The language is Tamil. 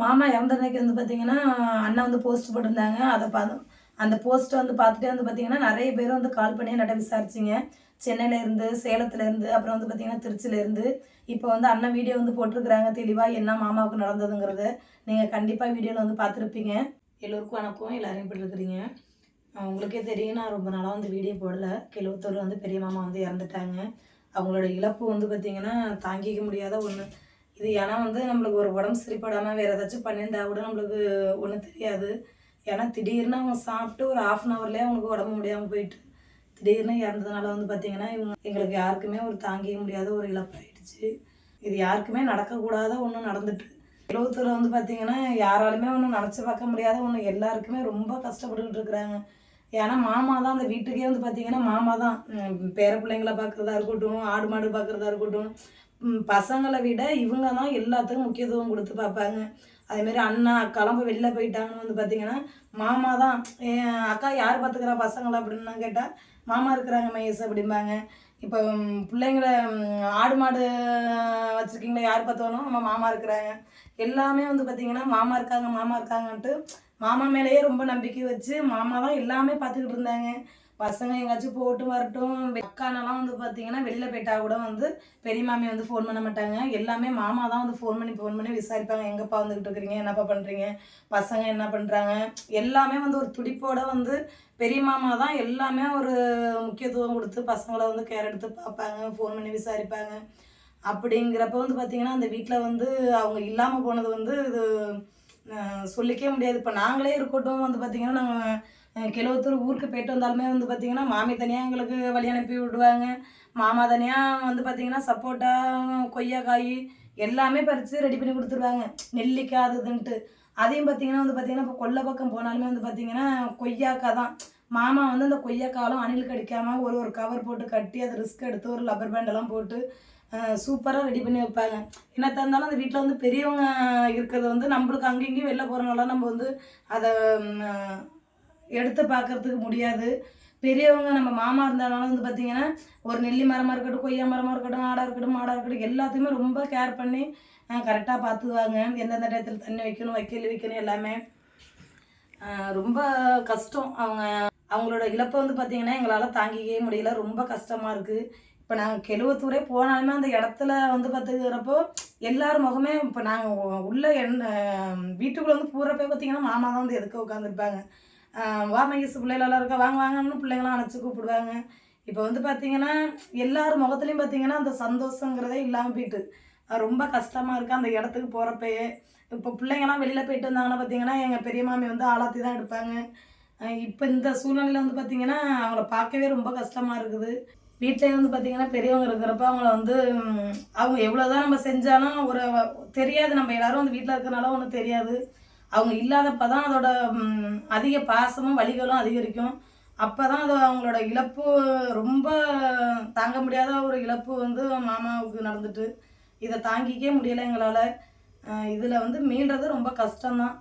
மாமா இறந்த அன்னைக்கு வந்து பார்த்தீங்கன்னா அண்ணா வந்து போஸ்ட் போட்டிருந்தாங்க. அதை பார்த்து அந்த போஸ்ட்டை வந்து பார்த்துட்டே வந்து பார்த்தீங்கன்னா நிறைய பேர் வந்து கால் பண்ணி நட விசாரிச்சிங்க. சென்னையிலேருந்து சேலத்துலேருந்து இருந்து அப்புறம் வந்து பார்த்தீங்கன்னா திருச்சியிலேருந்து இப்போ வந்து அண்ணன் வீடியோ வந்து போட்டிருக்கிறாங்க. தெளிவாக என்ன மாமாவுக்கு நடந்ததுங்கிறத நீங்கள் கண்டிப்பாக வீடியோவில் வந்து பார்த்துருப்பீங்க. எல்லோருக்கும் வணக்கம். எல்லோரும் எப்படி இருக்கிறீங்க? உங்களுக்கே தெரியும். நான் ரொம்ப நாளாக வந்து வீடியோ போடல. கிலோத்தூர் வந்து பெரிய மாமா வந்து இறந்துட்டாங்க. அவங்களோட இழப்பு வந்து பார்த்திங்கன்னா தாங்கிக்க முடியாத ஒன்று இது ஏன்னா வந்து நம்மளுக்கு ஒரு உடம்பு சரிப்படாமல் வேறு ஏதாச்சும் பண்ணியிருந்தா கூட நம்மளுக்கு ஒன்றும் தெரியாது. ஏன்னா திடீர்னு அவங்க சாப்பிட்டு ஒரு ஆஃப் அன் ஹவர்லேயே அவங்களுக்கு உடம்பு முடியாமல் போயிட்டு திடீர்னு இறந்ததுனால வந்து பார்த்திங்கன்னா இவங்க எங்களுக்கு யாருக்குமே ஒரு தாங்கிக்க முடியாத ஒரு இழப்பாயிடுச்சு. இது யாருக்குமே நடக்கக்கூடாத ஒன்று நடந்துட்டு எழுவத்தூரில் வந்து பார்த்திங்கன்னா யாராலுமே ஒன்றும் நினச்சி பார்க்க முடியாத ஒன்று எல்லாருக்குமே ரொம்ப கஷ்டப்பட்டுக்கிட்டு இருக்கிறாங்க. ஏன்னா மாமா தான் அந்த வீட்டுக்கே வந்து பார்த்தீங்கன்னா மாமா தான். பேர பிள்ளைங்கள பார்க்குறதா இருக்கட்டும் ஆடு மாடு பார்க்குறதா இருக்கட்டும் பசங்களை விட இவங்க தான் எல்லாத்துக்கும் முக்கியத்துவம் கொடுத்து பார்ப்பாங்க. அதேமாரி அண்ணா கிளம்ப வெளில போயிட்டாங்கன்னு வந்து பார்த்தீங்கன்னா மாமா தான் என் அக்கா யார் பார்த்துக்கிறா பசங்களை அப்படின்னு கேட்டால் மாமா இருக்கிறாங்க மகேஷ் அப்படிம்பாங்க. இப்போ பிள்ளைங்களை பிள்ளைங்கள ஆடு மாடு வச்சுருக்கீங்களா யார் பார்த்தாலும் நம்ம மாமா இருக்கிறாங்க. எல்லாமே வந்து பார்த்தீங்கன்னா மாமா இருக்காங்க மாமா இருக்காங்கன்ட்டு மாமா மேலேயே ரொம்ப நம்பிக்கை வச்சு மாமா தான் எல்லாமே பார்த்துக்கிட்டு இருந்தாங்க. பசங்க எங்கேயாச்சும் போட்டு வரட்டும். அக்கானெல்லாம் வந்து பார்த்தீங்கன்னா வெளியில் போயிட்டா கூட வந்து பெரிய மாமி வந்து ஃபோன் பண்ண மாட்டாங்க. எல்லாமே மாமா தான் வந்து ஃபோன் பண்ணி ஃபோன் பண்ணி விசாரிப்பாங்க. எங்கப்பா வந்துக்கிட்டு இருக்கிறீங்க? என்னப்பா பண்ணுறீங்க பசங்க என்ன பண்ணுறாங்க எல்லாமே வந்து ஒரு துடிப்போட வந்து பெரிய மாமா தான் எல்லாமே ஒரு முக்கியத்துவம் கொடுத்து பசங்களை வந்து கேர் எடுத்து பார்ப்பாங்க ஃபோன் பண்ணி விசாரிப்பாங்க. அப்படிங்கிறப்ப வந்து பார்த்தீங்கன்னா அந்த வீட்டில் வந்து அவங்க இல்லாமல் போனது வந்து இது சொல்லிக்கவே முடியாது. இப்போ நாங்களே இருக்கட்டும் வந்து பார்த்திங்கன்னா நாங்கள் கிலோத்தூர் ஊருக்கு போயிட்டு வந்தாலுமே வந்து பார்த்திங்கன்னா மாமி தனியாக எங்களுக்கு வழி அனுப்பி விடுவாங்க. மாமா தனியாக வந்து பார்த்திங்கன்னா சப்போட்டா கொய்யாக்காய் எல்லாமே பறித்து ரெடி பண்ணி கொடுத்துருவாங்க. நெல்லிக்காய் அது இதுன்ட்டு அதையும் பார்த்திங்கன்னா வந்து பார்த்தீங்கன்னா இப்போ கொல்லை பக்கம் போனாலுமே வந்து பார்த்திங்கன்னா கொய்யாக்காய் தான். மாமா வந்து அந்த கொய்யாக்காலும் அணில் கடிக்காமல் ஒரு ஒரு கவர் போட்டு கட்டி அதை ரிஸ்க் எடுத்து ஒரு லப்பர் பேண்டெல்லாம் போட்டு சூப்பராக ரெடி பண்ணி வைப்பாங்க. என்ன இருந்தாலும் அந்த வீட்டில் வந்து பெரியவங்க இருக்கிறது வந்து நம்மளுக்கு அங்கேயும் இங்கேயும் வெளில போகிறனால நம்ம வந்து அதை எடுத்து பார்க்கறதுக்கு முடியாது. பெரியவங்க நம்ம மாமா இருந்தாலும் வந்து பார்த்திங்கன்னா ஒரு நெல்லி மரமாக இருக்கட்டும் கொய்யா மரமாக இருக்கட்டும் ஆடாக இருக்கட்டும் மாடாக இருக்கட்டும் எல்லாத்தையுமே ரொம்ப கேர் பண்ணி கரெக்டாக பார்த்துக்குவாங்க எந்தெந்த டயத்தில் தண்ணி வைக்கணும் வைக்கல் வைக்கணும் எல்லாமே. ரொம்ப கஷ்டம். அவங்க அவங்களோட இழப்பை வந்து பார்த்திங்கன்னா எங்களால் தாங்கிக்கவே முடியல. ரொம்ப கஷ்டமாக இருக்குது இப்போ நாங்கள் கெழுவத்தூரே போனாலுமே அந்த இடத்துல வந்து பார்த்துக்கிறப்போ எல்லார் முகமே இப்போ நாங்கள் உள்ள என் வீட்டுக்குள்ளே வந்து போகிறப்ப பார்த்தீங்கன்னா மாமா தான் வந்து எதுக்க உட்காந்துருப்பாங்க வா மகேஷ் பிள்ளைகளெல்லாம் இருக்கா? வாங்க வாங்கன்னு பிள்ளைங்களாம் அணைச்சி கூப்பிடுவாங்க. இப்போ வந்து பார்த்தீங்கன்னா எல்லார் முகத்துலையும் பார்த்தீங்கன்னா அந்த சந்தோஷங்கிறதே இல்லாமல் போயிட்டு ரொம்ப கஷ்டமாக இருக்குது அந்த இடத்துக்கு போகிறப்பயே இப்போ பிள்ளைங்கலாம் வெளியில் போயிட்டு வந்தாங்கன்னா பார்த்தீங்கன்னா எங்கள் பெரிய மாமி வந்து ஆளாத்தி தான் எடுப்பாங்க. இப்போ இந்த சூழ்நிலையில் வந்து பார்த்திங்கன்னா அவங்கள பார்க்கவே ரொம்ப கஷ்டமாக இருக்குது. வீட்டிலே வந்து பார்த்தீங்கன்னா பெரியவங்க இருக்கிறப்ப அவங்கள வந்து அவங்க எவ்வளோதான் நம்ம செஞ்சாலும் ஒரு தெரியாது. நம்ம எல்லாரும் வந்து வீட்டில் இருக்கிறனால ஒன்றும் தெரியாது. அவங்க இல்லாதப்ப தான் அதோட அதிக பாசமும் வலிகளும் அதிகரிக்கும். அப்போ தான் அது அவங்களோட இழப்பு ரொம்ப தாங்க முடியாத ஒரு இழப்பு வந்து மாமாவுக்கு நடந்துட்டு இதை தாங்கிக்கே முடியலை எங்களால். இதில் வந்து மீள்றது ரொம்ப கஷ்டம்தான்.